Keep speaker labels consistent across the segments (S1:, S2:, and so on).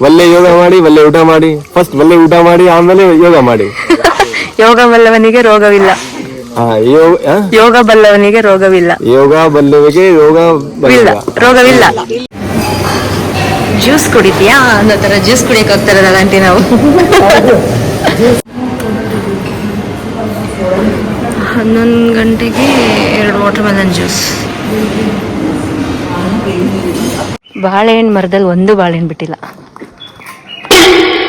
S1: ಒಳ್ಳೆ ಯೋಗ ಮಾಡಿ ಒಳ್ಳೆ ಊಟ ಮಾಡಿ. ಫಸ್ಟ್ ಒಳ್ಳೆ ಊಟ ಮಾಡಿ ಆಮೇಲೆ ಯೋಗ ಮಾಡಿ.
S2: ಯೋಗ ಬಲ್ಲವನಿಗೆ ರೋಗವಿಲ್ಲ.
S1: ಆ, ಯೋಗ ಆ?
S2: ಯೋಗ ಬಲ್ಲವನಿಗೆ ರೋಗವಿಲ್ಲ.
S1: ಯೋಗ ಬಲ್ಲವಿಗೆ ಯೋಗ
S2: ಇಲ್ಲ
S1: ಬಲ್ಲ
S2: ರೋಗವಿಲ್ಲ. ಜ್ಯೂಸ್ ಕುಡಿತೀಯಾ? ಅನ್ನೋ ತರ ಜ್ಯೂಸ್ ಕುಡಿಯಕ್ ಹೋಗ್ತಾರಲ್ಲ ಆಂಟಿ ನಾವು. ಹನ್ನೊಂದು ಗಂಟೆಗೆ ಎರಡು ವಾಟರ್ ಮೆಲನ್ ಜ್ಯೂಸ್ ಬಾಳೆಹಣ್ಣು ಮರದಲ್ಲಿ ಒಂದು ಬಾಳೆಹಣ್ಣು ಬಿಟ್ಟಿಲ್ಲ.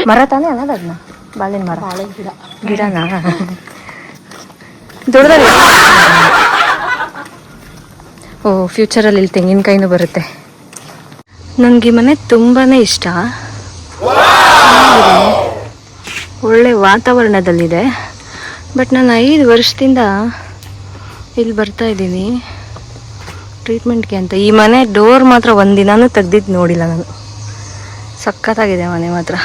S2: ಮರ ತಾನೇ ಅನ್ನೋದು ಅದನ್ನ? ಬಾಳೆಹಣ್ಣು ಮರ. ಬಾಳೆ ಗಿಡ. ಗಿಡನಾ? ದೊಡ್ಡದಲ್ಲ ಓ ಫ್ಯೂಚರಲ್ಲಿ ಇಲ್ಲಿ ತೆಂಗಿನಕಾಯಿನೂ ಬರುತ್ತೆ. ನನಗೆ ಮನೆ ತುಂಬಾ ಇಷ್ಟ. ಒಳ್ಳೆ ವಾತಾವರಣದಲ್ಲಿದೆ. ಬಟ್ ನಾನು ಐದು ವರ್ಷದಿಂದ ಇಲ್ಲಿ ಬರ್ತಾ ಇದ್ದೀನಿ. ಟ್ರೀಟ್ಮೆಂಟ್ಗೆ ಅಂತ. ಈ ಮನೆ ಡೋರ್ ಮಾತ್ರ ಒಂದಿನೂ ತೆಗ್ದಿದ್ದು ನೋಡಿಲ್ಲ ನಾನು. ಸಖತ್ತಾಗಿದೆ ಮನೆ ಮಾತ್ರ.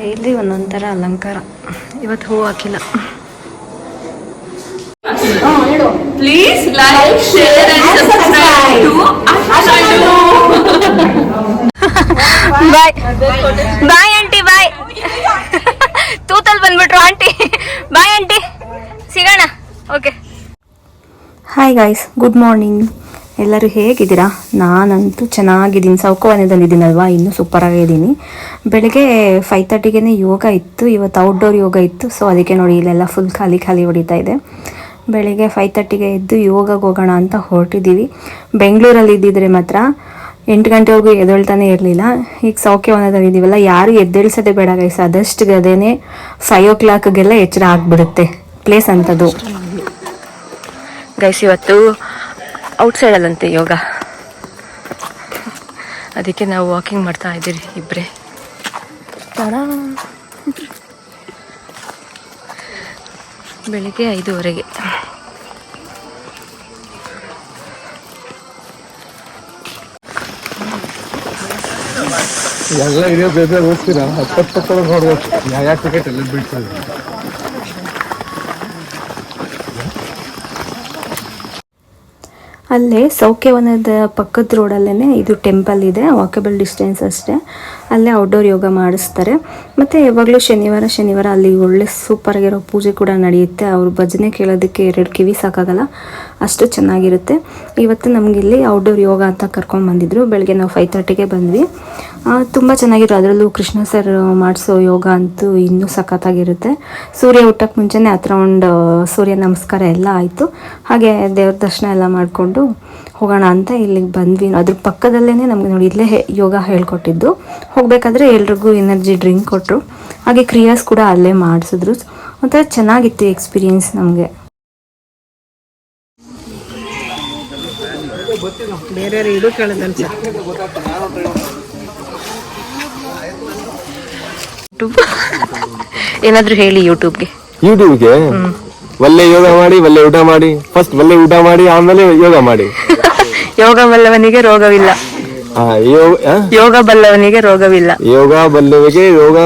S2: ಡೈಲಿ ಒಂದೊಂಥರ ಅಲಂಕಾರ. ಇವತ್ತು ಹೂ ಹಾಕಿಲ್ಲ.
S3: Please like share and subscribe to.
S2: Bye bye aunty bye ತೂತಲ್ ಬಂದ್ಬಿಟ್ರು ಆಂಟಿ ಬಾಯ್ ಆಂಟಿ ಸಿಗೋಣ. Okay hi guys good morning ಎಲ್ಲರೂ ಹೇಗಿದ್ದೀರಾ? ನಾನಂತೂ ಚೆನ್ನಾಗಿದ್ದೀನಿ. ಸೌಕವನದಲ್ಲಿದ್ದೀನಲ್ವಾ ಇನ್ನೂ ಸೂಪರಾಗಿದ್ದೀನಿ ಬೆಳಗ್ಗೆ ಫೈವ್ ತರ್ಟಿಗೆ ಯೋಗ ಇತ್ತು. ಇವತ್ತು ಔಟ್ಡೋರ್ ಯೋಗ ಇತ್ತು. ಸೊ ಅದಕ್ಕೆ ನೋಡಿ ಇಲ್ಲೆಲ್ಲ ಫುಲ್ ಖಾಲಿ ಖಾಲಿ ಹೊಡಿತಾ ಇದೆ. ಬೆಳಗ್ಗೆ ಫೈವ್ ತರ್ಟಿಗೆ ಎದ್ದು ಯೋಗಕ್ಕೆ ಹೋಗೋಣ ಅಂತ ಹೊರಟಿದ್ದೀವಿ. ಬೆಂಗಳೂರಲ್ಲಿ ಇದ್ದಿದ್ರೆ ಮಾತ್ರ ಎಂಟು ಗಂಟೆವರೆಗೂ ಎದ್ದೇಳ್ತಾನೆ ಇರಲಿಲ್ಲ. ಈಗ ಸೌಖ್ಯವನದಲ್ಲಿ ಇದ್ದೀವಲ್ಲ, ಯಾರು ಎದ್ದೇಳ್ಸೋದೇ ಬೇಡ ಗೈಸ್ ಅದಷ್ಟು ಗದೇನೆ ಫೈವ್ ಓ ಕ್ಲಾಕ್ಗೆಲ್ಲ ಎಚ್ಚರ ಆಗಿಬಿಡುತ್ತೆ. ಪ್ಲೇಸ್ ಅಂಥದ್ದು ಗೈಸ್ ಇವತ್ತು ಔಟ್ಸೈಡಲ್ಲಂತೆ ಯೋಗ. ಅದಕ್ಕೆ ನಾವು ವಾಕಿಂಗ್ ಮಾಡ್ತಾ ಇದ್ದೀರಿ ಇಬ್ಬರೇ ಬೆಳಿಗ್ಗೆ ಐದೂವರೆಗೆ.
S1: ಎಲ್ಲ ಇರೋ ಬೇರೆ ಹೋಗ್ತೀರಾ ಹತ್ತತ್ತು ನೋಡ್ಬೇಕು ಯಾವ ಟಿಕೆಟ್ ಎಲ್ಲ ಬೀಳ್ತದೆ
S2: ಅಲ್ಲೇ ಸೌಖ್ಯವನದ ಪಕ್ಕದ ರೋಡಲ್ಲೇ ಇದು ಟೆಂಪಲ್ ಇದೆ ವಾಕಬಲ್ ಡಿಸ್ಟೆನ್ಸ್ ಅಷ್ಟೇ. ಅಲ್ಲೇ ಔಟ್ಡೋರ್ ಯೋಗ ಮಾಡಿಸ್ತಾರೆ. ಮತ್ತು ಯಾವಾಗಲೂ ಶನಿವಾರ ಶನಿವಾರ ಅಲ್ಲಿ ಒಳ್ಳೆ ಸೂಪರಾಗಿರೋ ಪೂಜೆ ಕೂಡ ನಡೆಯುತ್ತೆ. ಅವರು ಭಜನೆ ಕೇಳೋದಕ್ಕೆ ಎರಡು ಕಿವಿ ಸಾಕಾಗಲ್ಲ, ಅಷ್ಟು ಚೆನ್ನಾಗಿರುತ್ತೆ. ಇವತ್ತು ನಮಗಿಲ್ಲಿ ಔಟ್ಡೋರ್ ಯೋಗ ಅಂತ ಕರ್ಕೊಂಡು ಬಂದಿದ್ರು. ಬೆಳಗ್ಗೆ ನಾವು ಫೈವ್ ತರ್ಟಿಗೆ ಬಂದ್ವಿ. ತುಂಬ ಚೆನ್ನಾಗಿರೋ ಅದರಲ್ಲೂ ಕೃಷ್ಣ ಸರ್ ಮಾಡಿಸೋ ಯೋಗ ಅಂತೂ ಇನ್ನೂ ಸಖತ್ತಾಗಿರುತ್ತೆ. ಸೂರ್ಯ ಹುಟ್ಟಕ್ಕೆ ಮುಂಚೆನೇ ಹತ್ರ ಒಂದು ಸೂರ್ಯ ನಮಸ್ಕಾರ ಎಲ್ಲ ಆಯಿತು. ಹಾಗೆ ದೇವ್ರ ದರ್ಶನ ಎಲ್ಲ ಮಾಡಿಕೊಂಡು ಹೋಗೋಣ ಅಂತ ಇಲ್ಲಿಗೆ ಬಂದ್ವಿ. ಅದ್ರ ಪಕ್ಕದಲ್ಲೇ ನಮಗೆ ನೋಡಿ ಇಲ್ಲೇ ಹೇ- ಯೋಗ ಹೇಳ್ಕೊಟ್ಟಿದ್ದು. ಹೋಗಬೇಕಾದ್ರೆ ಎಲ್ರಿಗೂ ಎನರ್ಜಿ ಡ್ರಿಂಕ್ ಕೊಟ್ಟರು ಹಾಗೆ ಕ್ರಿಯಾಸ್ ಕೂಡ ಅಲ್ಲೇ ಮಾಡಿಸಿದ್ರು. ಒಂಥರ ಚೆನ್ನಾಗಿತ್ತು ಎಕ್ಸ್ಪೀರಿಯನ್ಸ್ ನಮಗೆ. ಏನಾದರೂ ಹೇಳಿ ಯೂಟ್ಯೂಬ್ಗೆ
S1: ಯೂಟ್ಯೂಬ್ಗೆ ಒಳ್ಳೆ ಯೋಗ ಮಾಡಿ ಒಳ್ಳೆ ಊಟ ಮಾಡಿ. ಫಸ್ಟ್ ಒಳ್ಳೆ ಊಟ ಮಾಡಿ ಆಮೇಲೆ ಯೋಗ ಮಾಡಿ.
S2: ಯೋಗ ಬಲ್ಲವನಿಗೆ ರೋಗವಿಲ್ಲ.
S1: ಆ, ಯೋಗ ಆ?
S2: ಯೋಗ ಬಲ್ಲವನಿಗೆ ರೋಗವಿಲ್ಲ.
S1: ಯೋಗ ಬಲ್ಲವಿಗೆ ಯೋಗ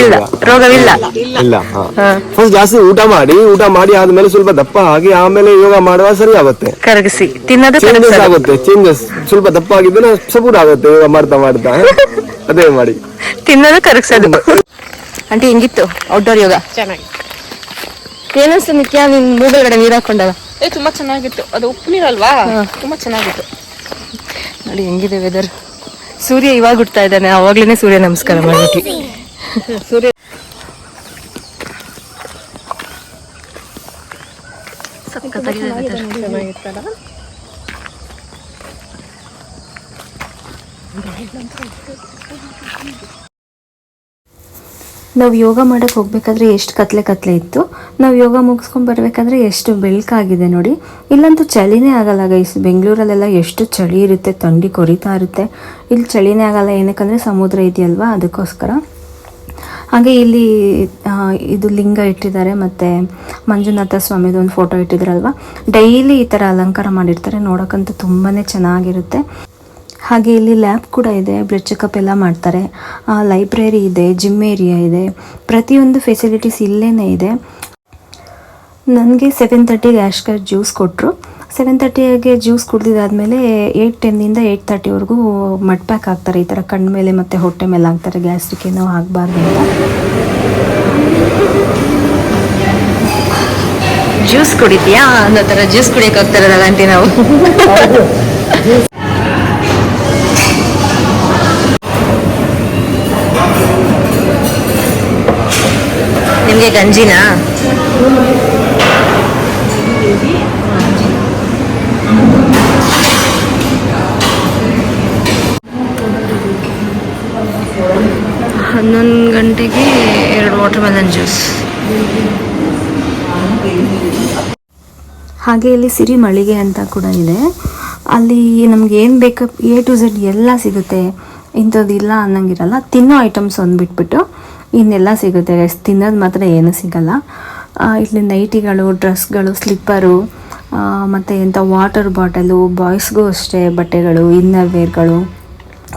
S2: ಇಲ್ಲ ರೋಗವಿಲ್ಲ.
S1: ಇಲ್ಲ ಫಸ್ಟ್ ಜಾಸ್ತಿ ಊಟ ಮಾಡಿ ಊಟ ಮಾಡಿ ಆದ್ಮೇಲೆ ಸ್ವಲ್ಪ ದಪ್ಪ ಆಗಿ ಆಮೇಲೆ ಯೋಗ ಮಾಡುವ ಸರಿ ಆಗುತ್ತೆ.
S2: ಕರಗಿಸಿ ತಿನ್ನೋದು
S1: ಚೇಂಜಸ್
S2: ಕರಗಿಸೋದು.
S1: ಆಗುತ್ತೆ ಚೇಂಜಸ್ ಸ್ವಲ್ಪ ದಪ್ಪ ಆಗಿದ್ರೆ ಸಪೋರ್ಟ್ ಆಗುತ್ತೆ ಯೋಗ ಮಾಡ್ತಾ ಮಾಡ್ತಾ. ಅದೇ ಮಾಡಿ.
S2: ತಿನ್ನೋದು ಕರಗಿಸೋದು. ಆಂಟಿ ಹೆಂಗಿತ್ತು? ಔಟ್ಡೋರ್ ಯೋಗ?
S3: ಚೆನ್ನಾಗಿ
S2: ಏನಿಸ್ತು ನಿತ್ಯ? ನಿನ್ ಮೂಗಲ್ಗಡೆ ನೀರ್ ಹಾಕೊಂಡಾಗ
S3: ಏ ತುಂಬಾ ಚೆನ್ನಾಗಿತ್ತು. ಅದು ಉಪ್ಪು ನೀರಲ್ವಾ? ತುಂಬಾ ಚೆನ್ನಾಗಿತ್ತು.
S2: ನೋಡಿ ಹೆಂಗಿದೆ ವೆದರ್ ಸೂರ್ಯ ಇವಾಗ ಹುಡ್ತಾ ಇದ್ದಾನೆ. ಅವಾಗ್ಲೇನೆ ಸೂರ್ಯ ನಮಸ್ಕಾರ ಮಾಡಿ ಸೂರ್ಯ weather. ನಾವು ಯೋಗ ಮಾಡೋಕ್ಕೆ ಹೋಗಬೇಕಾದ್ರೆ ಎಷ್ಟು ಕತ್ಲೆ ಕತ್ಲೆ ಇತ್ತು. ನಾವು ಯೋಗ ಮುಗಿಸ್ಕೊಂಡು ಬರಬೇಕಾದ್ರೆ ಎಷ್ಟು ಬೆಳಕಾಗಿದೆ ನೋಡಿ. ಇಲ್ಲಂತೂ ಚಳಿನೇ ಆಗಲ್ಲ ಗೈಸ್ ಬೆಂಗಳೂರಲ್ಲೆಲ್ಲ ಎಷ್ಟು ಚಳಿ ಇರುತ್ತೆ, ಥಂಡಿ ಕೊರಿತಾ ಇರುತ್ತೆ. ಇಲ್ಲಿ ಚಳಿನೇ ಆಗಲ್ಲ ಏನಕ್ಕಂದರೆ ಸಮುದ್ರ ಇದೆಯಲ್ವಾ? ಅದಕ್ಕೋಸ್ಕರ. ಹಾಗೆ ಇಲ್ಲಿ ಇದು ಲಿಂಗ ಇಟ್ಟಿದ್ದಾರೆ, ಮತ್ತು ಮಂಜುನಾಥ ಸ್ವಾಮಿದು ಒಂದು ಫೋಟೋ ಇಟ್ಟಿದ್ರಲ್ವ? ಡೈಲಿ ಈ ಥರ ಅಲಂಕಾರ ಮಾಡಿರ್ತಾರೆ, ನೋಡೋಕ್ಕಂತೂ ತುಂಬಾ ಚೆನ್ನಾಗಿರುತ್ತೆ. ಹಾಗೆ ಇಲ್ಲಿ ಲ್ಯಾಬ್ ಕೂಡ ಇದೆ ಬ್ಲಡ್ ಚೆಕಪ್ ಎಲ್ಲ ಮಾಡ್ತಾರೆ. ಲೈಬ್ರರಿ ಇದೆ ಜಿಮ್ ಏರಿಯಾ ಇದೆ. ಪ್ರತಿಯೊಂದು ಫೆಸಿಲಿಟೀಸ್ ಇಲ್ಲೇ ಇದೆ. ನನಗೆ ಸೆವೆನ್ ತರ್ಟಿಗೆ ಆ್ಯಶ್ ಕಾರ್ಡ್ ಜ್ಯೂಸ್ ಕೊಟ್ಟರು ಸೆವೆನ್ ತರ್ಟಿಯಾಗೆ ಜ್ಯೂಸ್ ಕುಡ್ದಿದ್ದಾದಮೇಲೆ ಏಯ್ಟ್ ಟೆನ್ನಿಂದ ಏಯ್ಟ್ ತರ್ಟಿವರೆಗೂ ಮಡ್ ಪ್ಯಾಕ್ ಹಾಕ್ತಾರೆ. ಈ ಥರ ಕಣ್ಣು ಮೇಲೆ ಮತ್ತು ಹೊಟ್ಟೆ ಮೇಲೆ ಹಾಕ್ತಾರೆ. ಗ್ಯಾಸ್ಟ್ರಿಕ್ ಏನೋ ಆಗಬಾರ್ದು ಅಂತ.
S3: ಜ್ಯೂಸ್ ಕುಡಿತೀಯಾ? ಅನ್ನೋ ಥರ ಜ್ಯೂಸ್ ಕುಡಿಯಕ್ಕೆ ಹೋಗ್ತಾರಲ್ಲ ಆಂಟಿ ನಾವು. ಗಂಜಿನಾ? ಹನ್ನೊಂದು ಗಂಟೆಗೆ ಎರಡು ವಾಟರ್ ಮೆಲನ್ ಜ್ಯೂಸ್
S2: ಹಾಗೆ ಇಲ್ಲಿ ಸಿರಿ ಮಳಿಗೆ ಅಂತ ಕೂಡ ಇದೆ. ಅಲ್ಲಿ ನಮ್ಗೆ ಏನು ಬೇಕು ಎ ಟು ಝೆಡ್ ಎಲ್ಲ ಸಿಗುತ್ತೆ. ಇಂಥದ್ದು ಇಲ್ಲ ಅನ್ನಂಗಿರಲ್ಲ. ತಿನ್ನೋ ಐಟಮ್ಸ್ ಒಂದು ಬಿಟ್ಬಿಟ್ಟು ಇನ್ನೆಲ್ಲ ಸಿಗುತ್ತೆ ಗೈಸ್ ತಿನ್ನೋದು ಮಾತ್ರ ಏನೂ ಸಿಗಲ್ಲ. ಇಲ್ಲಿ ನೈಟಿಗಳು, ಡ್ರೆಸ್ಗಳು, ಸ್ಲಿಪ್ಪರು ಮತ್ತು ಎಂಥ ವಾಟರ್ ಬಾಟಲು, ಬಾಯ್ಸ್ಗೂ ಅಷ್ಟೇ ಬಟ್ಟೆಗಳು, ಇನ್ನರ್ ವೇರ್ಗಳು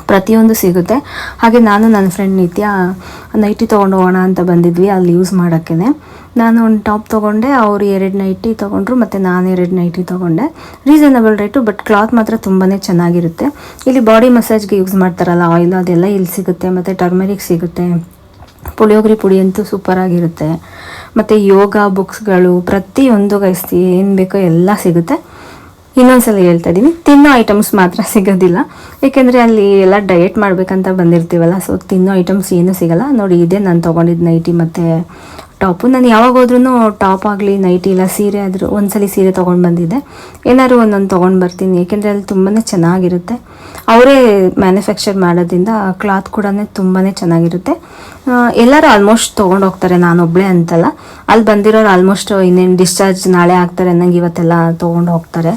S2: ಪ್ರತಿಯೊಂದು ಸಿಗುತ್ತೆ. ಹಾಗೆ ನಾನು ನನ್ನ ಫ್ರೆಂಡ್ ನಿತ್ಯ ನೈಟಿ ತೊಗೊಂಡು ಹೋಗೋಣ ಅಂತ ಬಂದಿದ್ವಿ ಅಲ್ಲಿ ಯೂಸ್ ಮಾಡೋಕ್ಕೇ ನಾನು ಒಂದು ಟಾಪ್ ತೊಗೊಂಡೆ, ಅವರು ಎರಡು ನೈಟಿ ತೊಗೊಂಡ್ರು, ಮತ್ತು ನಾನು ಎರಡು ನೈಟಿ ತೊಗೊಂಡೆ. ರೀಸನಬಲ್ ರೇಟು, ಬಟ್ ಕ್ಲಾತ್ ಮಾತ್ರ ತುಂಬಾ ಚೆನ್ನಾಗಿರುತ್ತೆ. ಇಲ್ಲಿ ಬಾಡಿ ಮಸಾಜ್ಗೆ ಯೂಸ್ ಮಾಡ್ತಾರಲ್ಲ, ಆಯಿಲ್ ಅದೆಲ್ಲ ಇಲ್ಲಿ ಸಿಗುತ್ತೆ, ಮತ್ತು ಟರ್ಮರಿಕ್ ಸಿಗುತ್ತೆ. ಪುಳಿಯೋಗರೆ ಪುಡಿ ಅಂತೂ ಸೂಪರಾಗಿರುತ್ತೆ ಮತ್ತು ಯೋಗ ಬುಕ್ಸ್ಗಳು ಪ್ರತಿಯೊಂದು ಗೈಸ್ತಿ ಏನು ಬೇಕೋ ಎಲ್ಲ ಸಿಗುತ್ತೆ. ಇನ್ನೊಂದ್ಸಲ ಹೇಳ್ತಾ ಇದ್ದೀನಿ, ತಿನ್ನೋ ಐಟಮ್ಸ್ ಮಾತ್ರ ಸಿಗೋದಿಲ್ಲ. ಏಕೆಂದರೆ ಅಲ್ಲಿ ಎಲ್ಲ ಡಯಟ್ ಮಾಡಬೇಕಂತ ಬಂದಿರ್ತೀವಲ್ಲ ಸೊ ತಿನ್ನೋ ಐಟಮ್ಸ್ ಏನೂ ಸಿಗಲ್ಲ. ನೋಡಿ, ಇದೇ ನಾನು ತೊಗೊಂಡಿದ್ದು ನೈಟಿ ಮತ್ತು ಟಾಪು. ನಾನು ಯಾವಾಗ ಹೋದ್ರೂ ಟಾಪ್ ಆಗಲಿ, ನೈಟಿ ಇಲ್ಲ, ಸೀರೆ ಆದರೂ ಒಂದ್ಸಲಿ ಸೀರೆ ತೊಗೊಂಡು ಬಂದಿದ್ದೆ. ಏನಾದ್ರು ಒಂದೊಂದು ತೊಗೊಂಡು ಬರ್ತೀನಿ, ಏಕೆಂದರೆ ಅಲ್ಲಿ ತುಂಬಾ ಚೆನ್ನಾಗಿರುತ್ತೆ. ಅವರೇ ಮ್ಯಾನುಫ್ಯಾಕ್ಚರ್ ಮಾಡೋದ್ರಿಂದ ಕ್ಲಾತ್ ಕೂಡ ತುಂಬಾ ಚೆನ್ನಾಗಿರುತ್ತೆ. ಎಲ್ಲರೂ ಆಲ್ಮೋಸ್ಟ್ ತೊಗೊಂಡು ಹೋಗ್ತಾರೆ ನಾನೊಬ್ಬಳೇ ಅಂತಲ್ಲ. ಅಲ್ಲಿ ಬಂದಿರೋರು ಆಲ್ಮೋಸ್ಟ್ ಇನ್ನೇನು ಡಿಸ್ಚಾರ್ಜ್ ನಾಳೆ ಆಗ್ತಾರೆ ಅನ್ನಂಗೆ ಇವತ್ತೆಲ್ಲ ತೊಗೊಂಡು ಹೋಗ್ತಾರೆ.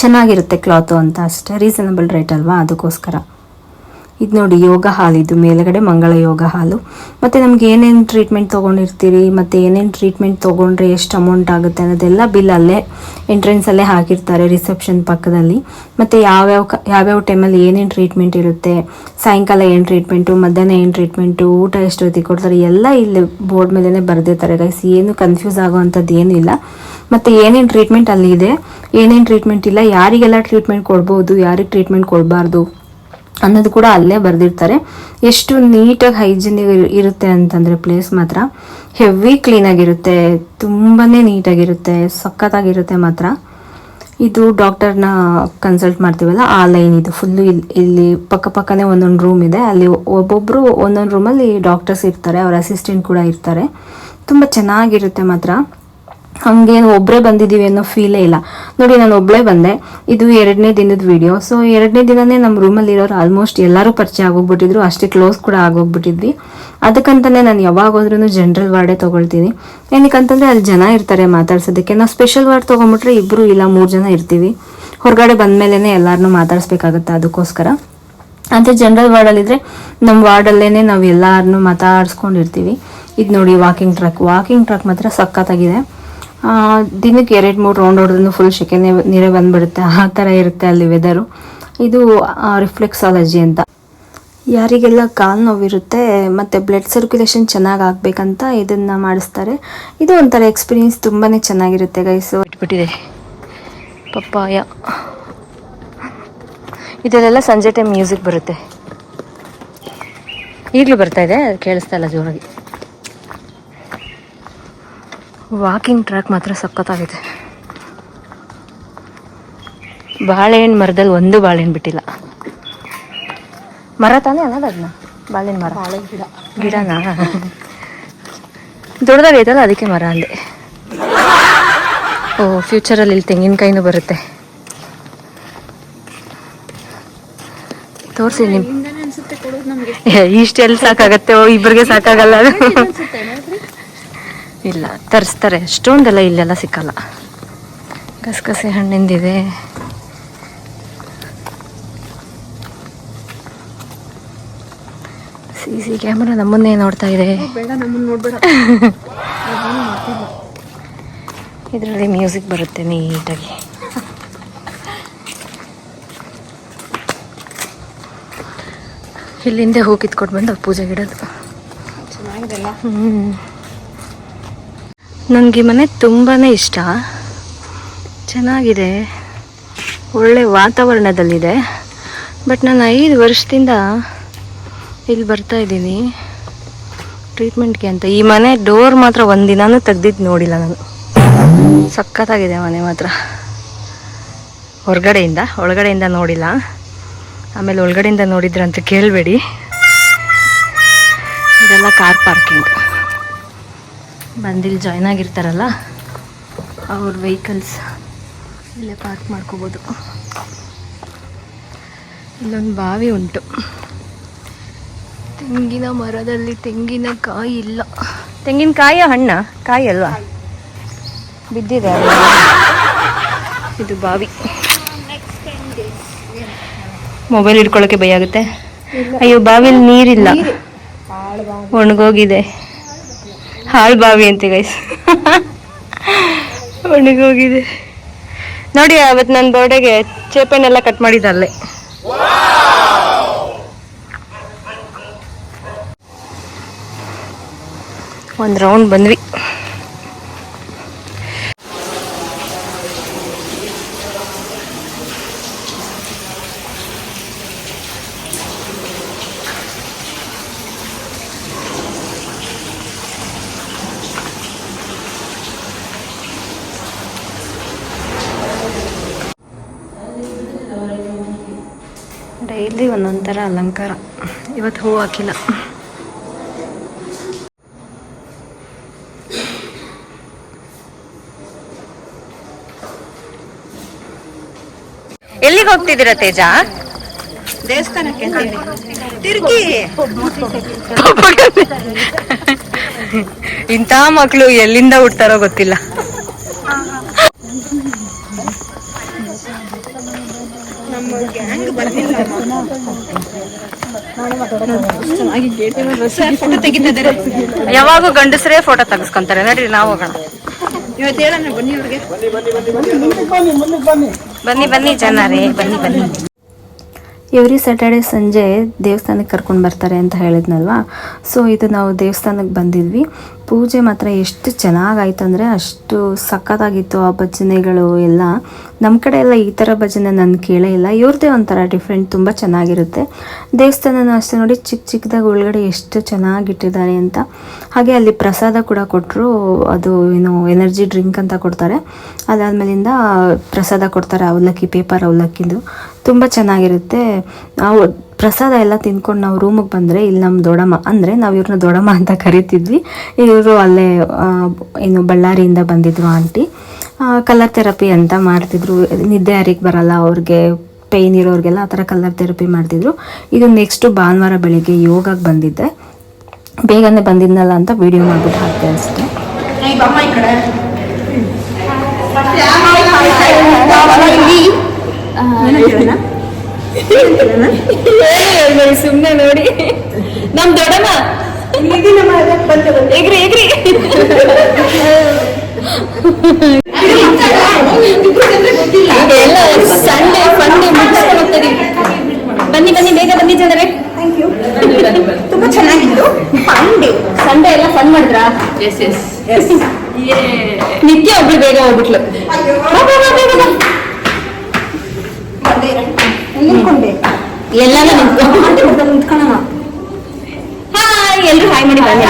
S2: ಚೆನ್ನಾಗಿರುತ್ತೆ ಕ್ಲಾತು ಅಂತ ಅಷ್ಟೇ ರೀಸನಬಲ್ ರೇಟ್ ಅಲ್ವಾ ಅದಕ್ಕೋಸ್ಕರ. ಇದು ನೋಡಿ, ಯೋಗ ಹಾಲ್ ಇದು. ಮೇಲ್ಗಡೆ ಮಂಗಳ ಯೋಗ ಹಾಲು. ಮತ್ತು ನಮ್ಗೆ ಏನೇನು ಟ್ರೀಟ್ಮೆಂಟ್ ತೊಗೊಂಡಿರ್ತೀರಿ, ಮತ್ತು ಏನೇನು ಟ್ರೀಟ್ಮೆಂಟ್ ತೊಗೊಂಡ್ರೆ ಎಷ್ಟು ಅಮೌಂಟ್ ಆಗುತ್ತೆ ಅನ್ನೋದೆಲ್ಲ ಬಿಲ್ ಅಲ್ಲೇ ಎಂಟ್ರೆನ್ಸಲ್ಲೇ ಹಾಕಿರ್ತಾರೆ ರಿಸೆಪ್ಷನ್ ಪಕ್ಕದಲ್ಲಿ. ಮತ್ತು ಯಾವ್ಯಾವ ಯಾವ್ಯಾವ ಟೈಮಲ್ಲಿ ಏನೇನು ಟ್ರೀಟ್ಮೆಂಟ್ ಇರುತ್ತೆ, ಸಾಯಂಕಾಲ ಏನು ಟ್ರೀಟ್ಮೆಂಟು ಮಧ್ಯಾಹ್ನ ಏನು ಟ್ರೀಟ್ಮೆಂಟು ಊಟ ಎಷ್ಟು ಹೊತ್ತಿಗೆ ಕೊಡ್ತಾರೆ, ಎಲ್ಲ ಇಲ್ಲಿ ಬೋರ್ಡ್ ಮೇಲೇ ಬರೆದಿರ್ತಾರೆ ಗೈಸ್ ಏನು ಕನ್ಫ್ಯೂಸ್ ಆಗೋವಂಥದ್ದು ಏನೂ ಇಲ್ಲ. ಮತ್ತು ಏನೇನು ಟ್ರೀಟ್ಮೆಂಟ್ ಅಲ್ಲಿ ಇದೆ, ಏನೇನು ಟ್ರೀಟ್ಮೆಂಟ್ ಇಲ್ಲ, ಯಾರಿಗೆಲ್ಲ ಟ್ರೀಟ್ಮೆಂಟ್ ಕೊಡ್ಬೋದು, ಯಾರಿಗೆ ಟ್ರೀಟ್ಮೆಂಟ್ ಕೊಡಬಾರ್ದು? ಅನ್ನೋದು ಕೂಡ ಅಲ್ಲೇ ಬರೆದಿರ್ತಾರೆ. ಎಷ್ಟು ನೀಟಾಗಿ ಹೈಜಿನಿಕ್ ಇರುತ್ತೆ ಅಂತಂದರೆ ಪ್ಲೇಸ್ ಮಾತ್ರ. ಹೆವಿ ಕ್ಲೀನಾಗಿರುತ್ತೆ ತುಂಬಾ ನೀಟಾಗಿರುತ್ತೆ, ಸಖತ್ತಾಗಿರುತ್ತೆ ಮಾತ್ರ. ಇದು ಡಾಕ್ಟರ್ನ ಕನ್ಸಲ್ಟ್ ಮಾಡ್ತೀವಲ್ಲ, ಆ ಲೈನ್ ಇದು ಫುಲ್ಲು ಇಲ್ಲಿ ಇಲ್ಲಿ ಪಕ್ಕ ಪಕ್ಕನೇ ಒಂದೊಂದು ರೂಮ್ ಇದೆ. ಅಲ್ಲಿ ಒಬ್ಬೊಬ್ಬರು ಒಂದೊಂದು ರೂಮಲ್ಲಿ ಡಾಕ್ಟರ್ಸ್ ಇರ್ತಾರೆ, ಅವ್ರ ಅಸಿಸ್ಟೆಂಟ್ ಕೂಡ ಇರ್ತಾರೆ. ತುಂಬ ಚೆನ್ನಾಗಿರುತ್ತೆ ಮಾತ್ರ. ಹಂಗೇನು ಒಬ್ಬರೇ ಬಂದಿದ್ದೀವಿ ಅನ್ನೋ ಫೀಲೇ ಇಲ್ಲ. ನೋಡಿ ನಾನು ಒಬ್ಬಳೇ ಬಂದೆ. ಇದು ಎರಡನೇ ದಿನದ ವಿಡಿಯೋ ಸೊ ಎರಡನೇ ದಿನನೇ ನಮ್ಮ ರೂಮಲ್ಲಿ ಇರೋರು ಆಲ್ಮೋಸ್ಟ್ ಎಲ್ಲರೂ ಪರಿಚಯ ಆಗೋಗ್ಬಿಟ್ಟಿದ್ರು. ಅಷ್ಟೇ ಕ್ಲೋಸ್ ಕೂಡ ಆಗೋಗ್ಬಿಟ್ಟಿದ್ವಿ. ಅದಕ್ಕಂತಲೇ ನಾನು ಯಾವಾಗ ಹೋದ್ರೂ ಜನರಲ್ ವಾರ್ಡೇ ತೊಗೊಳ್ತೀನಿ. ಏನಕ್ಕಂತಂದರೆ ಅಲ್ಲಿ ಜನ ಇರ್ತಾರೆ ಮಾತಾಡ್ಸೋದಕ್ಕೆ. ನಾವು ಸ್ಪೆಷಲ್ ವಾರ್ಡ್ ತೊಗೊಂಬಿಟ್ರೆ ಇಬ್ಬರು ಇಲ್ಲ ಮೂರು ಜನ ಇರ್ತೀವಿ. ಹೊರಗಡೆ ಬಂದಮೇಲೆ ಎಲ್ಲರನ್ನೂ ಮಾತಾಡಿಸ್ಬೇಕಾಗತ್ತೆ ಅದಕ್ಕೋಸ್ಕರ. ಅಂತ ಜನರಲ್ ವಾರ್ಡಲ್ಲಿದ್ದರೆ ನಮ್ಮ ವಾರ್ಡಲ್ಲೇ ನಾವು ಎಲ್ಲರನ್ನೂ ಮಾತಾಡಿಸ್ಕೊಂಡಿರ್ತೀವಿ. ಇದು ನೋಡಿ ವಾಕಿಂಗ್ ಟ್ರಕ್ ವಾಕಿಂಗ್ ಟ್ರಕ್ ಮಾತ್ರ ಸಖತ್ತಾಗಿದೆ. ಆ, ದಿನಕ್ಕೆ ಎರಡು ಮೂರು ರೌಂಡ್ ಹೊಡೆದ್ರೂ ಫುಲ್ ಶೆಕೆ ನೀರೇ ಬಂದ್ಬಿಡುತ್ತೆ. ಆ ಥರ ಇರುತ್ತೆ ಅಲ್ಲಿ ವೆದರು ಇದು ರಿಫ್ಲೆಕ್ಸಾಲಜಿ ಅಂತ. ಯಾರಿಗೆಲ್ಲ ಕಾಲು ನೋವಿರುತ್ತೆ ಮತ್ತು ಬ್ಲಡ್ ಸರ್ಕ್ಯುಲೇಷನ್ ಚೆನ್ನಾಗಿ ಆಗಬೇಕಂತ ಇದನ್ನು ಮಾಡಿಸ್ತಾರೆ. ಇದು ಒಂಥರ ಎಕ್ಸ್ಪೀರಿಯನ್ಸ್ ತುಂಬಾ ಚೆನ್ನಾಗಿರುತ್ತೆ ಗೈಸು
S3: ಇಟ್ಬಿಟ್ಟಿದೆ ಪಪ್ಪಾಯ. ಇದರಲ್ಲೆಲ್ಲ ಸಂಜೆ ಟೈಮ್ ಮ್ಯೂಸಿಕ್ ಬರುತ್ತೆ. ಈಗಲೂ ಬರ್ತಾ ಇದೆ, ಕೇಳಿಸ್ತಾ ಇಲ್ಲ ಜೋರಾಗಿ. ವಾಕಿಂಗ್ ಟ್ರ್ಯಾಕ್ ಮಾತ್ರ ಸಖತ್ತಾಗಿದೆ. ಬಾಳೆಹಣ್ಣು ಮರದಲ್ಲಿ ಒಂದು ಬಾಳೆಹಣ್ಣು ಬಿಟ್ಟಿಲ್ಲ. ಮರ ತಾನೇ ಅನ್ನೋದು ಅದನ್ನ? ಬಾಳೆಹಣ್ಣು ಮರ. ಗಿಡ. ಗಿಡನಾ? ದೊಡ್ಡದಾಗೈತಲ್ಲ ಅದಕ್ಕೆ ಮರ ಅಂದೆ. ಓ ಫ್ಯೂಚರಲ್ಲಿ ಇಲ್ಲಿ ತೆಂಗಿನಕಾಯಿನೂ ಬರುತ್ತೆ. ತೋರಿಸಿ ನಿಮ್ ಇಷ್ಟೆಲ್ಲ ಸಾಕಾಗತ್ತೆ ಓ ಇಬ್ಬರಿಗೆ ಸಾಕಾಗಲ್ಲ ಅದು. ಇಲ್ಲ ತರಿಸ್ತಾರೆ. ಅಷ್ಟೊಂದೆಲ್ಲ ಇಲ್ಲೆಲ್ಲ ಸಿಕ್ಕಲ್ಲ. ಗಸಗಸೆ ಹಣ್ಣಿಂದಿದೆ. ಸಿ ಸಿ ಕ್ಯಾಮ್ರಾ ನಮ್ಮನ್ನೇ ನೋಡ್ತಾ ಇದೆ. ಇದರಲ್ಲಿ ಮ್ಯೂಸಿಕ್ ಬರುತ್ತೆ ನೀಟಾಗಿ. ಇಲ್ಲಿಂದೆ ಹೂ ಕಿತ್ಕೊಂಡು ಬಂದು ಪೂಜೆ ಗಿಡದು ನನಗೆ ಮನೆ ತುಂಬಾ ಇಷ್ಟ.
S2: ಚೆನ್ನಾಗಿದೆ. ಒಳ್ಳೆ ವಾತಾವರಣದಲ್ಲಿದೆ. ಬಟ್ ನಾನು ಐದು ವರ್ಷದಿಂದ ಇಲ್ಲಿ ಬರ್ತಾ ಇದ್ದೀನಿ. ಟ್ರೀಟ್ಮೆಂಟ್ಗೆ ಅಂತ. ಈ ಮನೆ ಡೋರ್ ಮಾತ್ರ ಒಂದಿನಾನು ತೆಗ್ದಿದ್ದು ನೋಡಿಲ್ಲ ನಾನು. ಸಖತ್ತಾಗಿದೆ ಮನೆ ಮಾತ್ರ. ಹೊರಗಡೆಯಿಂದ, ಒಳಗಡೆಯಿಂದ ನೋಡಿಲ್ಲ. ಆಮೇಲೆ ಒಳಗಡೆಯಿಂದ ನೋಡಿದ್ರಂತ ಕೇಳಬೇಡಿ. ಇದೆಲ್ಲ ಕಾರ್ ಪಾರ್ಕಿಂಗ್. ಬಂದಿಲ್ಲಿ ಜಾಯ್ನ್ ಆಗಿರ್ತಾರಲ್ಲ ಅವ್ರ ವೆಹಿಕಲ್ಸ್ ಇಲ್ಲೇ ಪಾರ್ಕ್ ಮಾಡ್ಕೋಬೋದು. ಇಲ್ಲೊಂದು ಬಾವಿ ಉಂಟು. ತೆಂಗಿನ ಮರದಲ್ಲಿ ತೆಂಗಿನಕಾಯಿ ಇಲ್ಲ. ತೆಂಗಿನಕಾಯ ಹಣ್ಣ? ಕಾಯಿ ಅಲ್ವಾ? ಬಿದ್ದಿದೆ? ಇದು ಬಾವಿ. ಮೊಬೈಲ್ ಹಿಡ್ಕೊಳ್ಳೋಕೆ ಭಯ ಆಗುತ್ತೆ. ಅಯ್ಯೋ ಬಾವಿಲಿ ನೀರಿಲ್ಲ. ಒಣಗೋಗಿದೆ. ಹಾಳು ಬಾವಿ ಅಂತೆ ಗೈಸ್ ಒಣಗೋಗಿದೆ. ನೋಡಿ ಅವತ್ತು ನನ್ನ ಬರ್ಡೆಗೆ ಚೇಪೆನೆಲ್ಲ ಕಟ್ ಮಾಡಿದ್ದಲ್ಲೇ. ಒಂದು ರೌಂಡ್ ಬಂದ್ವಿ ಡೈಲಿ ಒಂದೊಂದು ಥರ ಅಲಂಕಾರ. ಇವತ್ತು ಹೂ ಹಾಕಿಲ್ಲ. ಎಲ್ಲಿಗೆ ಹೋಗ್ತಿದ್ದೀರ ತೇಜ? ದೇವಸ್ಥಾನಕ್ಕೆ ತಿರುಗಿ. ಇಂಥ ಮಕ್ಕಳು ಎಲ್ಲಿಂದ ಹುಡ್ತಾರೋ ಗೊತ್ತಿಲ್ಲ. ಯಾವಾಗೂ ಗಂಡಸರೇ ಫೋಟೋ ತೆಗಿಸ್ಕೊಂತಾರೆ. ನಡ್ರಿ ನಾವು ಹೋಗೋಣ. ಬನ್ನಿ ಬನ್ನಿ ಜನರೇ ಬನ್ನಿ ಬನ್ನಿ. ಎವ್ರಿ ಸ್ಯಾಟರ್ಡೆ ಸಂಜೆ ದೇವಸ್ಥಾನಕ್ಕೆ ಕರ್ಕೊಂಡು ಬರ್ತಾರೆ ಅಂತ ಹೇಳಿದ್ನಲ್ವಾ? ಸೊ ಇದು ನಾವು ದೇವಸ್ಥಾನಕ್ಕೆ ಬಂದಿದ್ವಿ. ಪೂಜೆ ಮಾತ್ರ ಎಷ್ಟು ಚೆನ್ನಾಗಾಯ್ತು ಅಂದರೆ ಅಷ್ಟು ಸಖತ್ತಾಗಿತ್ತು ಆ ಭಜನೆಗಳು ಎಲ್ಲ. ನಮ್ಮ ಕಡೆ ಎಲ್ಲ ಈ ಥರ ಭಜನೆ ನಾನು ಕೇಳೇ ಇಲ್ಲ. ಇವ್ರದ್ದೇ ಒಂಥರ ಡಿಫ್ರೆಂಟ್ ತುಂಬ ಚೆನ್ನಾಗಿರುತ್ತೆ. ದೇವಸ್ಥಾನನ ಅಷ್ಟೇ ನೋಡಿ ಚಿಕ್ಕ ಚಿಕ್ಕದಾಗಿ ಒಳಗಡೆ ಎಷ್ಟು ಚೆನ್ನಾಗಿಟ್ಟಿದ್ದಾರೆ ಅಂತ. ಹಾಗೆ ಅಲ್ಲಿ ಪ್ರಸಾದ ಕೂಡ ಕೊಟ್ಟರು ಅದು ಏನು ಎನರ್ಜಿ ಡ್ರಿಂಕ್ ಅಂತ ಕೊಡ್ತಾರೆ. ಅದಾದಮೇಲಿಂದ ಪ್ರಸಾದ ಕೊಡ್ತಾರೆ ಅವಲಕ್ಕಿ ಪೇಪರ್ ಅವಲಕ್ಕಿದು. ತುಂಬ ಚೆನ್ನಾಗಿರುತ್ತೆ. ನಾವು ಪ್ರಸಾದ ಎಲ್ಲ ತಿನ್ಕೊಂಡು ನಾವು ರೂಮಿಗೆ ಬಂದರೆ ಇಲ್ಲಿ ನಮ್ಮ ದೊಡ್ಡಮ್ಮ, ಅಂದರೆ ನಾವು ಇವ್ರನ್ನ ದೊಡ್ಡಮ್ಮ ಅಂತ ಕರಿತಿದ್ವಿ. ಇವರು ಅಲ್ಲೇ ಏನು ಬಳ್ಳಾರಿಯಿಂದ ಬಂದಿದ್ರು ಆಂಟಿ. ಕಲರ್ ಥೆರಪಿ ಅಂತ ಮಾಡ್ತಿದ್ರು. ನಿದ್ದೆ ಯಾರಿಗೆ ಬರಲ್ಲ, ಅವ್ರಿಗೆ ಪೇಯ್ನ್ ಇರೋರಿಗೆಲ್ಲ ಆ ಥರ ಕಲರ್ ಥೆರಪಿ ಮಾಡ್ತಿದ್ರು. ಇದು ನೆಕ್ಸ್ಟು ಭಾನುವಾರ ಬೆಳಿಗ್ಗೆ ಯೋಗಕ್ಕೆ ಬಂದಿದ್ದೆ. ಬೇಗನೆ ಬಂದಿದ್ನಲ್ಲ ಅಂತ ವಿಡಿಯೋ ಮಾಡ್ಬಿಟ್ಟು ಹಾಕ್ತೆ ಅಷ್ಟೇ. ಸುಮ್ಮನೆ ನೋಡಿ. ನಮ್ ದೊಡ್ಡಮ್ಮ ಎಗ್ರಿ ಎಗ್ರಿ. ಎಲ್ಲ ಸಂಡೆ ಫಂಡೆ ಮುಗಿಸ್ಕೊಂಡು ಹೋಗ್ತದೆ ಬನ್ನಿ ಬನ್ನಿ ಬೇಗ ಬನ್ನಿ ಜನರೇ.
S4: ತುಂಬಾ ಚೆನ್ನಾಗಿತ್ತು. ಸಂಡೆ
S2: ಸಂಡೆ ಎಲ್ಲ ಫನ್ ಮಾಡಿದ್ರಾ?
S3: ಎಸ್ ಎಸ್
S2: ನಿತ್ಯ ಒಬ್ಳು ಬೇಗ ಹೋಗ್ಬಿಟ್ಲು. ಎಲ್ಲಾನು ನಿಂತ್ಕೊ
S4: ನಿಂತ್ಕೊಳ್ಳೋಣ
S2: ಹಾಯ್ ಎಲ್ರು ಹಾಯ್ ಮಾಡಿ ಬನ್ನಿ.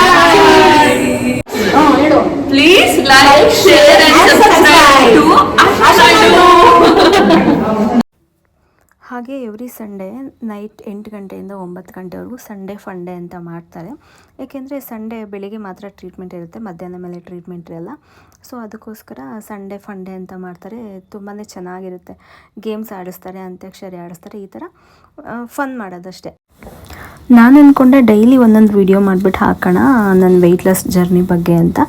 S4: ಹೇಳು.
S3: Please like share and subscribe to
S2: ಹಾಗೆ ಎವ್ರಿ ಸಂಡೇ ನೈಟ್ ಎಂಟು ಗಂಟೆಯಿಂದ ಒಂಬತ್ತು ಗಂಟೆವರೆಗೂ ಸಂಡೇ ಫಂಡೇ ಅಂತ ಮಾಡ್ತಾರೆ. ಏಕೆಂದರೆ ಸಂಡೇ ಬೆಳಿಗ್ಗೆ ಮಾತ್ರ ಟ್ರೀಟ್ಮೆಂಟ್ ಇರುತ್ತೆ, ಮಧ್ಯಾಹ್ನ ಮೇಲೆ ಟ್ರೀಟ್ಮೆಂಟ್ ಇರಲ್ಲ. ಸೊ ಅದಕ್ಕೋಸ್ಕರ ಸಂಡೇ ಫಂಡೇ ಅಂತ ಮಾಡ್ತಾರೆ. ತುಂಬಾ ಚೆನ್ನಾಗಿರುತ್ತೆ. ಗೇಮ್ಸ್ ಆಡಿಸ್ತಾರೆ, ಅಂತ್ಯಾಕ್ಷರಿ ಆಡಿಸ್ತಾರೆ, ಈ ಥರ ಫನ್ ಮಾಡೋದಷ್ಟೇ. ನಾನು ಅಂದ್ಕೊಂಡೆ ಡೈಲಿ ಒಂದೊಂದು ವಿಡಿಯೋ ಮಾಡಿಬಿಟ್ಟು ಹಾಕೋಣ, ನನ್ನ ವೆಯ್ಟ್ ಲಾಸ್ ಜರ್ನಿ ಬಗ್ಗೆ ಅಂತ.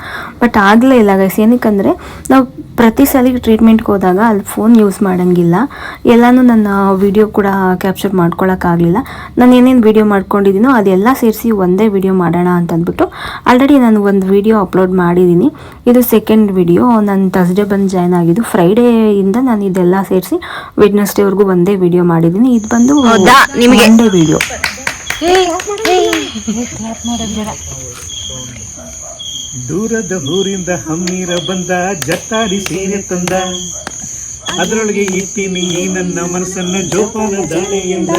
S2: ಬಟ್ ಆಗಲೇ ಇಲ್ಲ ಗೈಸ್ ಏನಕ್ಕಂದರೆ ನಾವು ಪ್ರತಿ ಸಲಿಗೆ ಟ್ರೀಟ್ಮೆಂಟ್ಗೆ ಹೋದಾಗ ಅಲ್ಲಿ ಫೋನ್ ಯೂಸ್ ಮಾಡೋಂಗಿಲ್ಲ. ಎಲ್ಲನೂ ನನ್ನ ವಿಡಿಯೋ ಕೂಡ ಕ್ಯಾಪ್ಚರ್ ಮಾಡ್ಕೊಳ್ಳೋಕ್ಕಾಗಲಿಲ್ಲ ನಾನು ಏನೇನು ವಿಡಿಯೋ ಮಾಡ್ಕೊಂಡಿದ್ದೀನೋ ಅದೆಲ್ಲ ಸೇರಿಸಿ ಒಂದೇ ವಿಡಿಯೋ ಮಾಡೋಣ ಅಂತ ಅಂದ್ಬಿಟ್ಟು ಆಲ್ರೆಡಿ ನಾನು ಒಂದು ವಿಡಿಯೋ ಅಪ್ಲೋಡ್ ಮಾಡಿದ್ದೀನಿ ಇದು ಸೆಕೆಂಡ್ ವಿಡಿಯೋ ನಾನು ಥರ್ಸ್ಡೇ ಬಂದು ಜಾಯ್ನ್ ಆಗಿದ್ದು ಫ್ರೈಡೇಯಿಂದ ನಾನು ಇದೆಲ್ಲ ಸೇರಿಸಿ ವೆಡ್ನೆಸ್ಡೇವರೆಗೂ ಒಂದೇ ವಿಡಿಯೋ ಮಾಡಿದ್ದೀನಿ ಇದು ಬಂದು? ಮಂಡೇ ವಿಡಿಯೋ
S5: ದೂರದ ಊರಿಂದ ಹಮ್ಮೀರ ಬಂದ ಜತ್ತಾಡಿ ಸೀರೆ ತಂದ. ಅದರೊಳಗೆ ಇಟ್ಟಿನಿ ಈ ನನ್ನ ಮನಸ್ಸನ್ನು ಜೋಪಾನ ದಾಳಿಯಿಂದ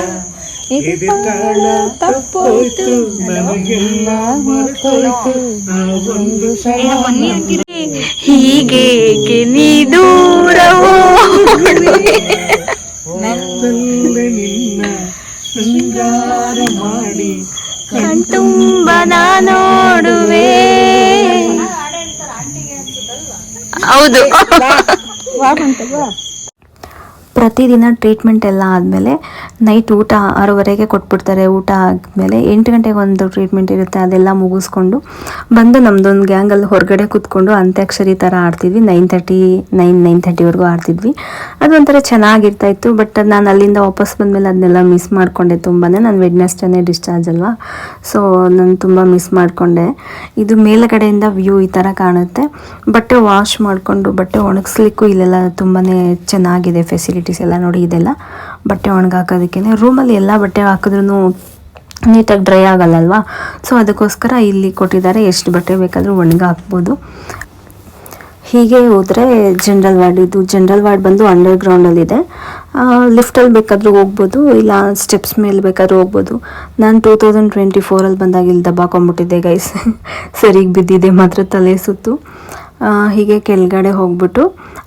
S5: ಎದೆ. ತಾಳ ತಪ್ಪೋಯ್ತು ನನಗೆಲ್ಲ ಮರ್ತೋಯ್ತು. ಆ ಒಂದು
S2: ಹೀಗೇಕೆ ನೀ ದೂರವೋ
S5: ಸಲಲ್ಲೇ ನಿನ್ನ ಶೃಂಗಾರ ಮಾಡಿ
S2: ಕಣ್ತುಂಬ ನಾ ನೋಡುವೆ. ಹೌದು. ಪ್ರತಿದಿನ ಟ್ರೀಟ್ಮೆಂಟ್ ಎಲ್ಲ ಆದಮೇಲೆ ನೈಟ್ ಊಟ ಆರೂವರೆಗೆ ಕೊಟ್ಬಿಡ್ತಾರೆ. ಊಟ ಆದಮೇಲೆ ಎಂಟು ಗಂಟೆಗೆ ಒಂದು ಟ್ರೀಟ್ಮೆಂಟ್ ಇರುತ್ತೆ, ಅದೆಲ್ಲ ಮುಗಿಸ್ಕೊಂಡು ಬಂದು ನಮ್ಮದೊಂದು ಗ್ಯಾಂಗಲ್ಲಿ ಹೊರಗಡೆ ಕೂತ್ಕೊಂಡು ಅಂತ್ಯಾಕ್ಷರಿ ಥರ ಆಡ್ತಿದ್ವಿ. ನೈನ್ ತರ್ಟಿ ನೈನ್ ನೈನ್ ತರ್ಟಿವರೆಗೂ ಆಡ್ತಿದ್ವಿ. ಅದೊಂಥರ ಚೆನ್ನಾಗಿರ್ತಾ ಇತ್ತು ಬಟ್ ನಾನು ಅಲ್ಲಿಂದ ವಾಪಸ್ ಬಂದಮೇಲೆ ಅದನ್ನೆಲ್ಲ ಮಿಸ್ ಮಾಡಿಕೊಂಡೆ ತುಂಬಾ ನಾನು ವೆಡ್ನೆಸ್ಡೇನೆ ಡಿಸ್ಚಾರ್ಜ್ ಅಲ್ವಾ? ಸೊ ನಾನು ತುಂಬ ಮಿಸ್ ಮಾಡಿಕೊಂಡೆ. ಇದು ಮೇಲುಗಡೆಯಿಂದ ವ್ಯೂ ಈ ಥರ ಕಾಣುತ್ತೆ. ಬಟ್ಟೆ ವಾಶ್ ಮಾಡಿಕೊಂಡು ಬಟ್ಟೆ ಒಣಗಿಸ್ಲಿಕ್ಕೂ ಇಲ್ಲೆಲ್ಲ ತುಂಬಾ ಚೆನ್ನಾಗಿದೆ ಫೆಸಿಲಿಟೀಸ್ ಎಲ್ಲ ನೋಡಿ ಇದೆಲ್ಲ ಬಟ್ಟೆ ಒಣಗಾಕೋದಕ್ಕೇ ರೂಮಲ್ಲಿ ಎಲ್ಲ ಬಟ್ಟೆ ಹಾಕಿದ್ರೂ ನೀಟಾಗಿ ಡ್ರೈ ಆಗಲ್ಲಲ್ವಾ? ಸೊ ಅದಕ್ಕೋಸ್ಕರ ಇಲ್ಲಿ ಕೊಟ್ಟಿದ್ದಾರೆ. ಎಷ್ಟು ಬಟ್ಟೆ ಬೇಕಾದರೂ ಒಣಗಿ ಹಾಕ್ಬೋದು. ಹೀಗೆ ಹೋದರೆ ಜನರಲ್ ವಾರ್ಡ್ ಇದು. ಜನರಲ್ ವಾರ್ಡ್ ಬಂದು ಅಂಡರ್ ಗ್ರೌಂಡಲ್ಲಿದೆ ಲಿಫ್ಟಲ್ಲಿ ಬೇಕಾದರೂ ಹೋಗ್ಬೋದು. ಇಲ್ಲ ಸ್ಟೆಪ್ಸ್ ಮೇಲೆ ಬೇಕಾದ್ರೂ ಹೋಗ್ಬೋದು. ನಾನು ಟೂ ತೌಸಂಡ್ ಟ್ವೆಂಟಿ ಫೋರಲ್ಲಿ ಬಂದಾಗ ಇಲ್ಲಿ ದಬ್ಬಾಕೊಂಬಿಟ್ಟಿದ್ದೆ ಗೈಸ್ ಸರಿಗೆ ಬಿದ್ದಿದೆ ಮಾತ್ರ ತಲೆ ಸುತ್ತು. ಹೀಗೆ ಕೆಳಗಡೆ ಹೋಗ್ಬಿಟ್ಟು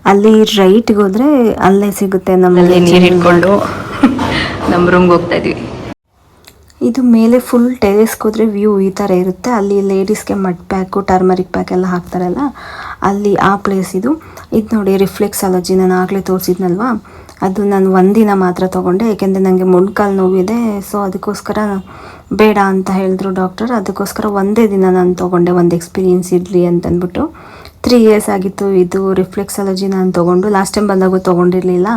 S2: ಅಲ್ಲಿ ರೈಟ್ ಹೋದ್ರೆ ಅಲ್ಲೇ ಸಿಗುತ್ತೆ ನಮ್ಮಲ್ಲಿ ನೀರು ಹಿಡ್ಕೊಂಡು ನಮ್ಮ ರೂಮ್ಗೆ ಹೋಗ್ತಾ ಇದ್ವಿ. ಇದು ಮೇಲೆ ಫುಲ್ ಟೆರೆಸ್ ಹೋದ್ರೆ ವ್ಯೂ ಈ ಥರ ಇರುತ್ತೆ. ಅಲ್ಲಿ ಲೇಡೀಸ್ಗೆ ಮಡ್ ಪ್ಯಾಕು ಟರ್ಮರಿಕ್ ಪ್ಯಾಕ್ ಎಲ್ಲ ಹಾಕ್ತಾರಲ್ಲ ಅಲ್ಲಿ ಆ ಪ್ಲೇಸ್ ಇದು. ಇದು ನೋಡಿ ರಿಫ್ಲೆಕ್ಸಾಲಜಿ ನಾನು ಆಗಲೇ ತೋರಿಸಿದ್ನಲ್ವಾ? ಅದು ನಾನು ಒಂದಿನ ಮಾತ್ರ ತೊಗೊಂಡೆ ಏಕೆಂದರೆ ನನಗೆ ಮೊಣ್ಕಾಲು ನೋವಿದೆ. ಸೊ ಅದಕ್ಕೋಸ್ಕರ ಬೇಡ ಅಂತ ಹೇಳಿದ್ರು ಡಾಕ್ಟರ್ ಅದಕ್ಕೋಸ್ಕರ ಒಂದೇ ದಿನ ನಾನು ತೊಗೊಂಡೆ ಒಂದು ಎಕ್ಸ್ಪೀರಿಯನ್ಸ್ ಇರಲಿ ಅಂತಂದ್ಬಿಟ್ಟು. ತ್ರೀ ಇಯರ್ಸ್ ಆಗಿತ್ತು ಇದು ರಿಫ್ಲೆಕ್ಸಾಲಜಿ ನಾನು ತೊಗೊಂಡು. ಲಾಸ್ಟ್ ಟೈಮ್ ಬಂದಾಗ ತೊಗೊಂಡಿರಲಿಲ್ಲ.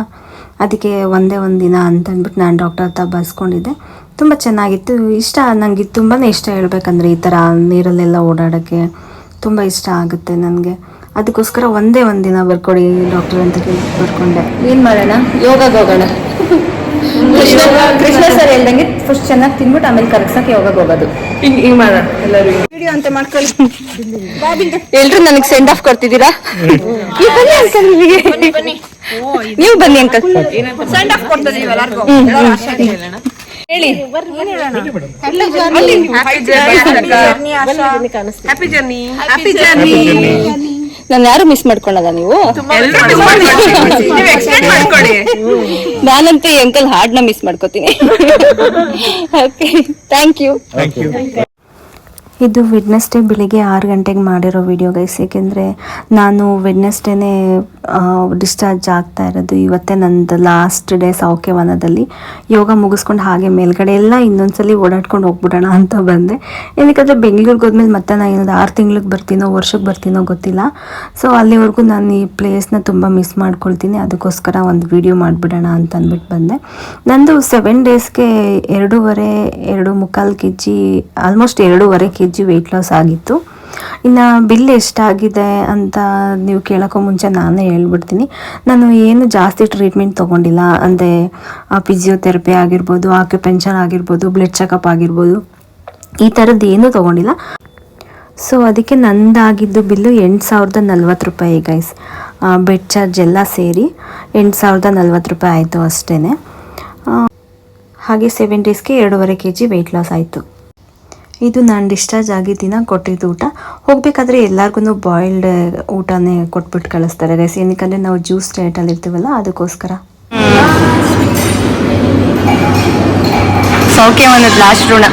S2: ಅದಕ್ಕೆ ಒಂದೇ ಒಂದು ದಿನ ಅಂತಂದ್ಬಿಟ್ಟು ನಾನು ಡಾಕ್ಟರ್ ಹತ್ರ ಬರ್ಸ್ಕೊಂಡಿದ್ದೆ. ತುಂಬ ಚೆನ್ನಾಗಿತ್ತು. ಇಷ್ಟ ನನಗೆ ತುಂಬಾ ಇಷ್ಟ ಹೇಳ್ಬೇಕಂದ್ರೆ ಈ ಥರ ನೀರಲ್ಲೆಲ್ಲ ಓಡಾಡೋಕ್ಕೆ ತುಂಬ ಇಷ್ಟ ಆಗುತ್ತೆ ನನಗೆ. ಅದಕ್ಕೋಸ್ಕರ ಒಂದೇ ಒಂದು ದಿನ ಬರ್ಕೊಡಿ ಡಾಕ್ಟರ್ ಅಂತ ಕೇಳಿ ಬರ್ಕೊಂಡೆ. ಏನು ಮಾಡೋಣ? ಯೋಗಕ್ಕೆ ಹೋಗೋಣ. ಕೃಷ್ಣ ಕೃಷ್ಣ ಸರ್ ಹೇಳ್ದಂಗೆ ಫಸ್ಟ್ ಚೆನ್ನಾಗಿ ತಿನ್ಬಿಟ್ಟು ಆಮೇಲೆ ಕರಗ್ಸಕ್ಕೆ ಯಾವಾಗ ಹೋಗೋದು.
S3: ಹಿಂಗ್ ಹಿಂಗ್ ಮಾಡೋಣ ಎಲ್ಲರೂ
S4: ವಿಡಿಯೋ ಅಂತ ಮಾಡ್ಕೊಳ್ಳಿ.
S2: ಎಲ್ರು ನನಗೆ ಸೆಂಡ್ ಆಫ್ ಕೊಡ್ತಿದ್ದೀರಾ? ನೀವು ಬನ್ನಿ ಅಂಕಲ್ ನಿಮಗೆ. ನೀವು ಬನ್ನಿ ಅಂಕಲ್
S4: ಸೆಂಡ್ ಆಫ್ ಕೊಡ್ತದೆ ಎಲ್ಲರಿಗೂ.
S2: ಹೇಳಿ.
S3: ಹ್ಯಾಪಿ ಜರ್ನಿ
S4: ಹ್ಯಾಪಿ ಜರ್ನಿ
S2: ನಾನು ಯಾರು ಮಿಸ್ ಮಾಡ್ಕೊಳಲ್ಲ ನೀವು?
S3: ನೀವು ಎಕ್ಸ್ಟೆಂಡ್ ಮಾಡ್ಕೊಳ್ಳಿ
S2: ನಾನಂತೂ ಈ ಅಂಕಲ್ ಹಾಡ್ನ ಮಿಸ್ ಮಾಡ್ಕೋತೀನಿ. Okay thank you
S5: thank you
S2: ಇದು ವೆಡ್ನೆಸ್ಡೇ ಬೆಳಿಗ್ಗೆ ಆರು ಗಂಟೆಗೆ ಮಾಡಿರೋ ವಿಡಿಯೋ ಗೈಸ್ ಏಕೆಂದರೆ ನಾನು ವೆಡ್ನೆಸ್ಡೇನೇ ಡಿಸ್ಚಾರ್ಜ್ ಆಗ್ತಾ ಇರೋದು. ಇವತ್ತೇ ನಂದು ಲಾಸ್ಟ್ ಡೇ ವನದಲ್ಲಿ ಯೋಗ ಮುಗಿಸ್ಕೊಂಡು ಹಾಗೆ ಮೇಲ್ಗಡೆ ಎಲ್ಲ ಇನ್ನೊಂದ್ಸಲಿ ಓಡಾಡ್ಕೊಂಡು ಹೋಗ್ಬಿಡೋಣ ಅಂತ ಬಂದೆ. ಏನಕ್ಕೆ ಬೆಂಗಳೂರಿಗೆ ಹೋದ್ಮೇಲೆ ಮತ್ತೆ ನಾನು ಏನಾದ್ರು ಆರು ತಿಂಗ್ಳಿಗೆ ಬರ್ತೀನೋ ವರ್ಷಕ್ಕೆ ಬರ್ತೀನೋ ಗೊತ್ತಿಲ್ಲ. ಸೊ ಅಲ್ಲಿವರೆಗೂ ನಾನು ಈ ಪ್ಲೇಸ್ನ ತುಂಬ ಮಿಸ್ ಮಾಡ್ಕೊಳ್ತೀನಿ. ಅದಕ್ಕೋಸ್ಕರ ಒಂದು ವಿಡಿಯೋ ಮಾಡಿಬಿಡೋಣ ಅಂತ ಅಂದ್ಬಿಟ್ಟು ಬಂದೆ. ನಂದು ಸೆವೆನ್ ಡೇಸ್ಗೆ ಎರಡೂವರೆ, ಎರಡು ಮುಕ್ಕಾಲು ಕೆ ಜಿ ಆಲ್ಮೋಸ್ಟ್ ಎರಡೂವರೆ ಕೆ ಜಿ ವೆಯ್ಟ್ ಲಾಸ್ ಆಗಿತ್ತು. ಇನ್ನು ಬಿಲ್ ಎಷ್ಟಾಗಿದೆ ಅಂತ ನೀವು ಕೇಳೋಕ್ಕೂ ಮುಂಚೆ ನಾನೇ ಹೇಳ್ಬಿಡ್ತೀನಿ. ನಾನು ಏನು ಜಾಸ್ತಿ ಟ್ರೀಟ್ಮೆಂಟ್ ತೊಗೊಂಡಿಲ್ಲ. ಅಂದರೆ ಫಿಸಿಯೋಥೆರಪಿ ಆಗಿರ್ಬೋದು ಆಕ್ಯುಪೆನ್ಷನ್ ಆಗಿರ್ಬೋದು ಬ್ಲಡ್ ಚೆಕಪ್ ಆಗಿರ್ಬೋದು. ಈ ಥರದ್ದು ಏನೂ ತೊಗೊಂಡಿಲ್ಲ. ಸೊ ಅದಕ್ಕೆ ನಂದಾಗಿದ್ದು ಬಿಲ್ಲು ಎಂಟು ಸಾವಿರದ ನಲ್ವತ್ತು ರೂಪಾಯಿ ಗೈಸ್ ಬೆಡ್ ಚಾರ್ಜ್ ಎಲ್ಲ ಸೇರಿ ಎಂಟು ಸಾವಿರದ ನಲ್ವತ್ತು ರೂಪಾಯಿ ಆಯಿತು ಅಷ್ಟೇ ಹಾಗೆ ಸೆವೆನ್ ಡೇಸ್ಗೆ ಎರಡೂವರೆ ಕೆ ಜಿ ವೆಯ್ಟ್ ಲಾಸ್ ಆಯಿತು. ಇದು ನಾನು ಡಿಸ್ಚಾರ್ಜ್ ಆಗಿದ್ದಿನ ಕೊಟ್ಟಿದ್ದು ಊಟ. ಹೋಗಬೇಕಾದ್ರೆ ಎಲ್ಲರಿಗೂ ಬಾಯ್ಲ್ಡ್ ಊಟನೇ ಕೊಟ್ಬಿಟ್ಟು ಕಳಿಸ್ತಾರೆ. ಗೈಸ್ ಏನಕ್ಕೆ ನಾವು ಜ್ಯೂಸ್ ಡಯಟಲ್ಲಿ ಇರ್ತೀವಲ್ಲ ಅದಕ್ಕೋಸ್ಕರ. ಸೌಖ್ಯ ಒಂದು ಲಾಸ್ಟ್ ಋಣ.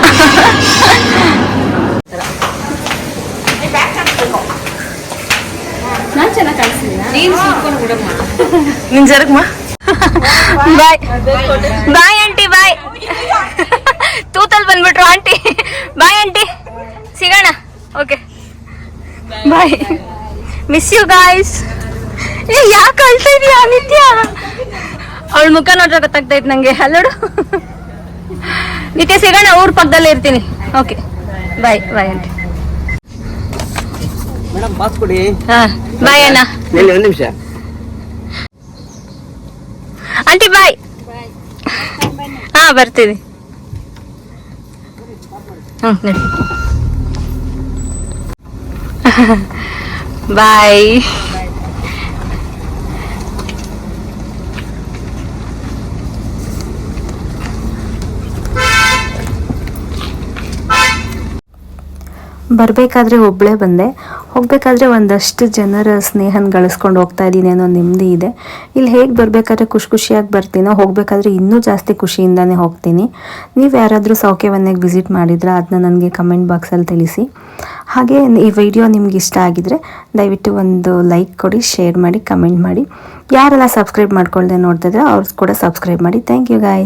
S3: ನಿನ್ ಜರಗ್ಮಾ.
S2: ಬಾಯ್ ಬಾಯ್ ಆಂಟಿ ಬಾಯ್ ತೂತಲ್ ಬಂದ್ಬಿಟ್ರು ಆಂಟಿ. Bye aunty. ಸಿಗೋಣ. Okay bye miss you guys ಏ ಯಾಕೆ ಅಳ್ತಾ ಇದೀಯಾ ನಿತ್ಯ? ಅವಳ ಮುಖ ನೋಡ್ರೆ ಗೊತ್ತಾಗ್ತಾ ಇತ್ತು ನಂಗೆ. ಅಲ್ಲೋಡು ನಿತ್ಯ ಸಿಗೋಣ. ಊರ್ ಪಕ್ಕದಲ್ಲೇ ಇರ್ತೀನಿ. Okay bye bye aunty.
S1: Madam pass ಕೊಡಿ.
S2: ಹಾ ಬಾಯ್ ಅಣ್ಣ.
S1: ನಿಲ್ಲಿ ಒಂದು ನಿಮಿಷ.
S2: ಆಂಟಿ ಬಾಯ್ ಹಾ ಬರ್ತೀನಿ. ಬಾಯ್ ಬರಬೇಕಾದ್ರೆ ಒಬ್ಬಳೇ ಬಂದೆ. ಹೋಗಬೇಕಾದ್ರೆ ಒಂದಷ್ಟು ಜನರ ಸ್ನೇಹನ ಗಳಿಸ್ಕೊಂಡು ಹೋಗ್ತಾ ಇದ್ದೀನಿ ಅನ್ನೋ ನೆಮ್ಮದಿ ಇದೆ. ಇಲ್ಲಿ ಹೇಗೆ ಬರಬೇಕಾದ್ರೆ ಖುಷಿ ಖುಷಿಯಾಗಿ ಬರ್ತೀನೋ, ಹೋಗಬೇಕಾದ್ರೆ ಇನ್ನೂ ಜಾಸ್ತಿ ಖುಷಿಯಿಂದನೇ ಹೋಗ್ತೀನಿ. ನೀವು ಯಾರಾದರೂ ಸೌಖ್ಯವನ್ನೇಗೆ ವಿಸಿಟ್ ಮಾಡಿದ್ರೆ ಅದನ್ನ ನನಗೆ ಕಮೆಂಟ್ ಬಾಕ್ಸಲ್ಲಿ ತಿಳಿಸಿ. ಹಾಗೆ ಈ ವಿಡಿಯೋ ನಿಮ್ಗೆ ಇಷ್ಟ ಆಗಿದ್ರೆ ದಯವಿಟ್ಟು ಒಂದು ಲೈಕ್ ಕೊಡಿ ಶೇರ್ ಮಾಡಿ ಕಮೆಂಟ್ ಮಾಡಿ. ಯಾರೆಲ್ಲ ಸಬ್ಸ್ಕ್ರೈಬ್ ಮಾಡ್ಕೊಳ್ದೆ ನೋಡ್ತಿದ್ರೆ ಅವ್ರು ಕೂಡ ಸಬ್ಸ್ಕ್ರೈಬ್ ಮಾಡಿ. Thank you guys